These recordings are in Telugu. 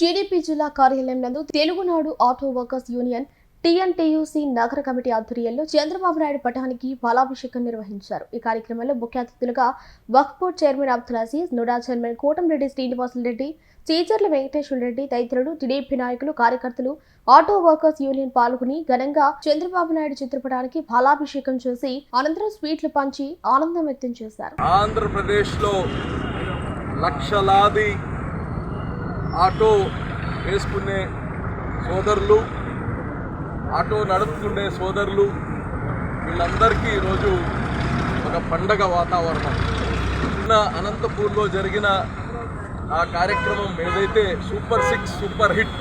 టీడీపీ జిల్లా కార్యాలయం నందు Telugunadu auto workers union TNTUC నగర కమిటీ ఆధ్వర్యంలో చంద్రబాబు నాయుడు పటానికి ఫలాభిషేకం నిర్వహించారు. ఈ కార్యక్రమంలో ముఖ్య అతిథులుగా Waqf board chairman Abdul Aziz NUDA chairman Kotamreddy Srinivasulu Reddy Chicharla Venkateswara Reddy తదితరులు టీడీపీ నాయకులు కార్యకర్తలు ఆటో వర్కర్స్ యూనియన్ పాల్గొని ఘనంగా చంద్రబాబు నాయుడు చిత్రపటానికి ఫలాభిషేకం చేసి అనంతరం స్వీట్లు పంచి ఆనందం వ్యక్తం చేశారు. ఆంధ్రప్రదేశ్లో లక్షలాది ఆటో వేసుకునే సోదరులు ఆటో నడుపుకునే సోదరులు వీళ్ళందరికీ ఈరోజు ఒక పండగ వాతావరణం. నిన్న అనంతపూర్లో జరిగిన ఆ కార్యక్రమం ఏదైతే సూపర్ సిక్స్ సూపర్ హిట్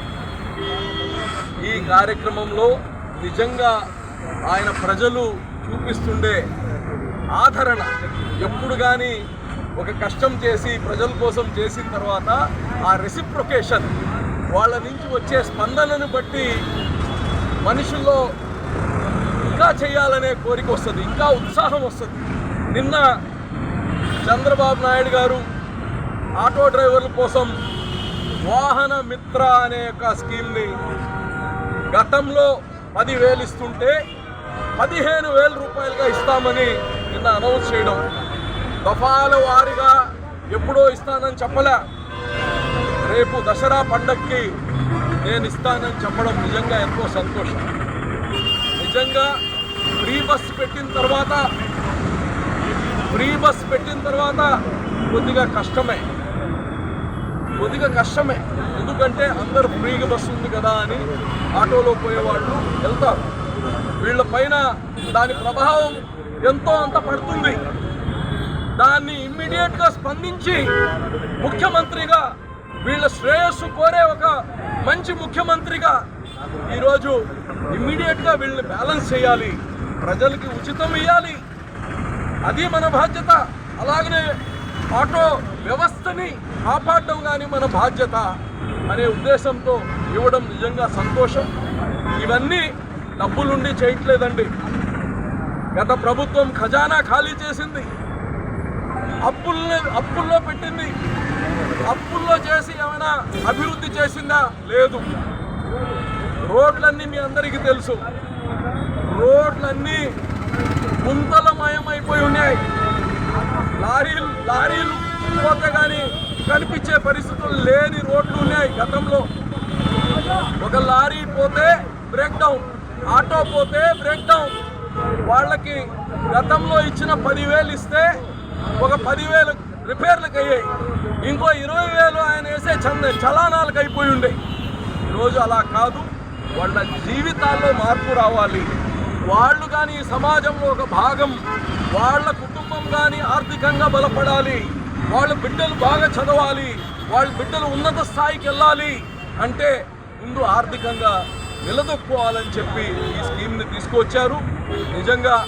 ఈ కార్యక్రమంలో నిజంగా ఆయన ప్రజలు చూపిస్తుండే ఆదరణ. ఎప్పుడు కానీ ఒక కష్టం చేసి ప్రజల కోసం చేసిన తర్వాత ఆ రెసిప్రొకేషన్ వాళ్ళ నుంచి వచ్చే స్పందనను బట్టి మనుషుల్లో ఇంకా చేయాలనే కోరిక వస్తుంది ఇంకా ఉత్సాహం వస్తుంది. నిన్న చంద్రబాబు నాయుడు గారు ఆటో డ్రైవర్ల కోసం వాహన మిత్ర అనే ఒక స్కీమ్ని గతంలో పదివేలు ఇస్తుంటే పదిహేను వేల రూపాయలుగా ఇస్తామని నిన్న అనౌన్స్ చేయడం. దఫాల వారిగా ఎప్పుడో ఇస్తానని చెప్పలే. రేపు దసరా పండక్కి నేను ఇస్తానని చెప్పడం నిజంగా ఎంతో సంతోషం. నిజంగా ఫ్రీ బస్ పెట్టిన తర్వాత ఫ్రీ బస్ పెట్టిన తర్వాత కొద్దిగా కష్టమే. కొద్దిగా కష్టమే. ఎందుకంటే అందరు ఫ్రీగా బస్సు ఉంది కదా అని ఆటోలో పోయేవాళ్ళు వెళ్తారు. వీళ్ళ పైన దాని ప్రభావం ఎంతో అంత పడుతుంది. దాన్ని ఇమ్మీడియట్గా స్పందించి ముఖ్యమంత్రిగా వీళ్ళ శ్రేయస్సు కోరే ఒక మంచి ముఖ్యమంత్రిగా ఈరోజు ఇమ్మీడియట్గా వీళ్ళని బ్యాలెన్స్ చేయాలి. ప్రజలకి ఉచితం ఇవ్వాలి అది మన బాధ్యత. అలాగనే ఆటో వ్యవస్థని కాపాడడం కానీ మన బాధ్యత అనే ఉద్దేశంతో ఇవ్వడం నిజంగా సంతోషం. ఇవన్నీ డబ్బులుండి చేయట్లేదండి. గత ప్రభుత్వం ఖజానా ఖాళీ చేసింది. అప్పుల్ని అప్పుల్లో పెట్టింది. అప్పుల్లో చేసి ఏమైనా అభివృద్ధి చేసిందా? లేదు. రోడ్లన్నీ మీ అందరికీ తెలుసు. రోడ్లన్నీ గుంతలమయమైపోయి ఉన్నాయి. లారీలు లారీలు పోతే కానీ కనిపించే పరిస్థితులు లేని రోడ్లు ఉన్నాయి గతంలో. ఒక లారీ పోతే బ్రేక్ డౌన్ ఆటో పోతే బ్రేక్ డౌన్. వాళ్ళకి గతంలో ఇచ్చిన పదివేలు ఇస్తే ఒక పదివేలు రిపేర్లకు అయ్యాయి. ఇంకో ఇరవై వేలు ఆయన వేసే చంద చలానాలకు అయిపోయి ఉండే. ఈరోజు అలా కాదు. వాళ్ళ జీవితాల్లో మార్పు రావాలి. వాళ్ళు కానీ ఈ సమాజంలో ఒక భాగం. వాళ్ళ కుటుంబం కానీ ఆర్థికంగా బలపడాలి. వాళ్ళ బిడ్డలు బాగా చదవాలి. వాళ్ళ బిడ్డలు ఉన్నత స్థాయికి వెళ్ళాలి అంటే ముందు ఆర్థికంగా నిలదొక్కుకోవాలని చెప్పి ఈ స్కీమ్ని తీసుకొచ్చారు నిజంగా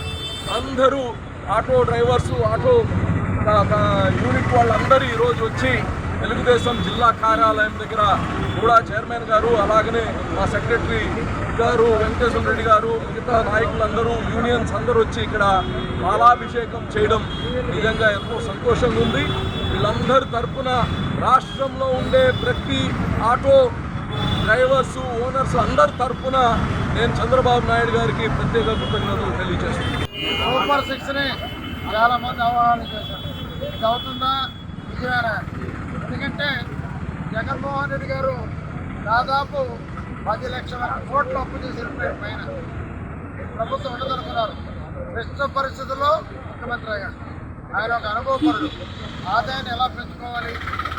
అందరూ ఆటో డ్రైవర్సు ఆటో యూనిట్ వాళ్ళందరూ ఈరోజు వచ్చి తెలుగుదేశం జిల్లా కార్యాలయం దగ్గర కూడా చైర్మన్ గారు అలాగనే మా సెక్రటరీ గారు వెంకటేశ్వర రెడ్డి గారు మిగతా నాయకులందరూ యూనియన్స్ అందరూ వచ్చి ఇక్కడ మాలాభిషేకం చేయడం నిజంగా ఎంతో సంతోషంగా ఉంది. వీళ్ళందరి తరపున రాష్ట్రంలో ఉండే ప్రతి ఆటో డ్రైవర్స్ ఓనర్స్ అందరి తరపున నేను చంద్రబాబు నాయుడు గారికి ప్రత్యేక కృతజ్ఞతలు తెలియజేస్తున్నాను. సూపర్ సిక్స్ని చాలా మంది అవగాహన చేశారు. ఇది అవుతుందా? విజయవాడ ఎందుకంటే జగన్మోహన్ రెడ్డి గారు దాదాపు పది లక్షల కోట్ల అప్పు చేసిన పైన. ప్రభుత్వం ఉండదనుకున్నారు. క్లిష్ట పరిస్థితుల్లో ముఖ్యమంత్రి అయ్యాడు ఆయన ఒక అనుభవపరుడు. ఆదాయాన్ని ఎలా పెంచుకోవాలి?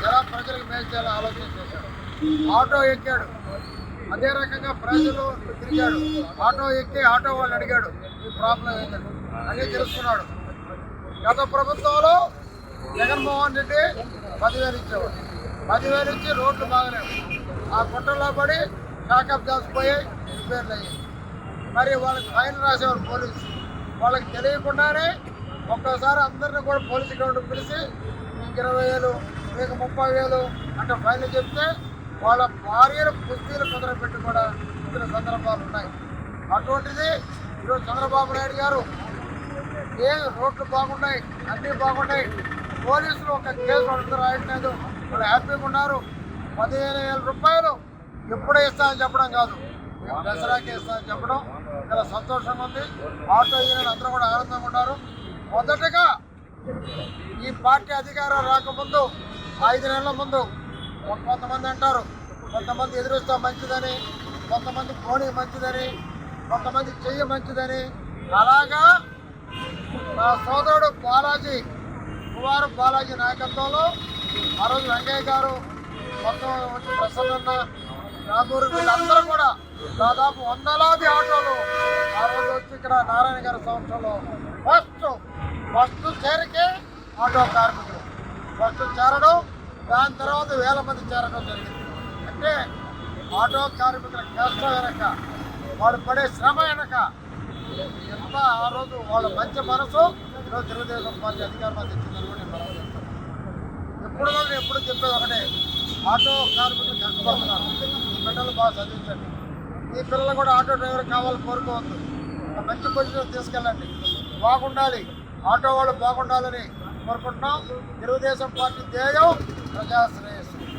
ఎలా ప్రజలకు మేలు చేయాలో ఆలోచన చేశాడు ఆటో ఎక్కాడు. అదే రకంగా ప్రజలు తిరిగాడు. ఆటో ఎక్కి ఆటో వాళ్ళు అడిగాడు. ఈ ప్రాబ్లం ఏంటంటే అన్నీ తెలుసుకున్నాడు. గత ప్రభుత్వంలో జగన్మోహన్ రెడ్డి పదివేలు ఇచ్చేవాడు. పదివేలు ఇచ్చి రోడ్లు బాగలేవు. ఆ కుట్రలో పడి షాకప్ దాచిపోయి రిపేర్లు అయ్యాయి. మరి వాళ్ళకి ఫైన్ రాసేవారు పోలీసు. వాళ్ళకి తెలియకుండానే ఒక్కోసారి అందరిని కూడా పోలీసు గ్రౌండ్ పిలిచి మీకు ఇరవై వేలు మీకు ముప్పై వేలు అంటే ఫైన్లు చెప్తే వాళ్ళ భార్యలు కుస్తీలు కుదరపెట్టి కూడా ఇతర సందర్భాలు ఉన్నాయి. అటువంటిది ఈరోజు చంద్రబాబు నాయుడు గారు ఏ రోడ్లు బాగున్నాయి అన్నీ బాగున్నాయి. పోలీసులు ఒక కేసు అడుగు రాయట్లేదు. వాళ్ళు హ్యాపీగా ఉన్నారు. పదిహేను వేల రూపాయలు ఎప్పుడే ఇస్తామని చెప్పడం కాదు. మేము దసరాకి ఇస్తామని చెప్పడం చాలా సంతోషంగా ఉంది. ఆటో యూనియన్ అందరూ కూడా ఆనందంగా ఉన్నారు. మొదటగా ఈ పార్టీ అధికారం రాకముందు ఐదు నెలల ముందు కొంతమంది అంటారు కొంతమంది ఎదురుస్తా మంచిదని కొంతమంది పోనీ మంచిదని కొంతమంది చెయ్యి మంచిదని. అలాగా నా సోదరుడు బాలాజీ కుమారు బాలాజీ నాయకత్వంలో ఆ రోజు వెంకయ్య గారు మొత్తం వచ్చి ప్రసన్న నాగూరు వీళ్ళందరూ కూడా దాదాపు వందలాది ఆటోలు ఆ రోజు వచ్చి ఇక్కడ నారాయణ గారి సంవత్సరంలో ఫస్ట్ ఫస్ట్ చేరికే ఆటో కార్మికులు. ఫస్ట్ చేరడం దాని తర్వాత వేల మంది చేరడం జరిగింది. అంటే ఆటో కార్మికుల కష్టం వెనక వాళ్ళు పడే శ్రమ వెనక. ఎంత ఆ రోజు వాళ్ళ మంచి మనసు ఈరోజు తెలుగుదేశం పార్టీ అధికారంలో తెచ్చిందని కూడా నేను మనం ఎప్పుడు కూడా నేను ఎప్పుడు చెప్పేది ఒకటే. ఆటో కార్మికులు కష్టపడుతున్నారు. ఈ బిడ్డలు బాగా చదివించండి. ఈ పిల్లలు కూడా ఆటో డ్రైవర్ కావాలని కోరుకోవద్దు. మంచి పొజిషన్ తీసుకెళ్ళండి. బాగుండాలి. ఆటో వాళ్ళు బాగుండాలని కోరుకుంటున్నాం. తెలుగుదేశం పార్టీ ధ్యేయం ప్రజాశ్రయం.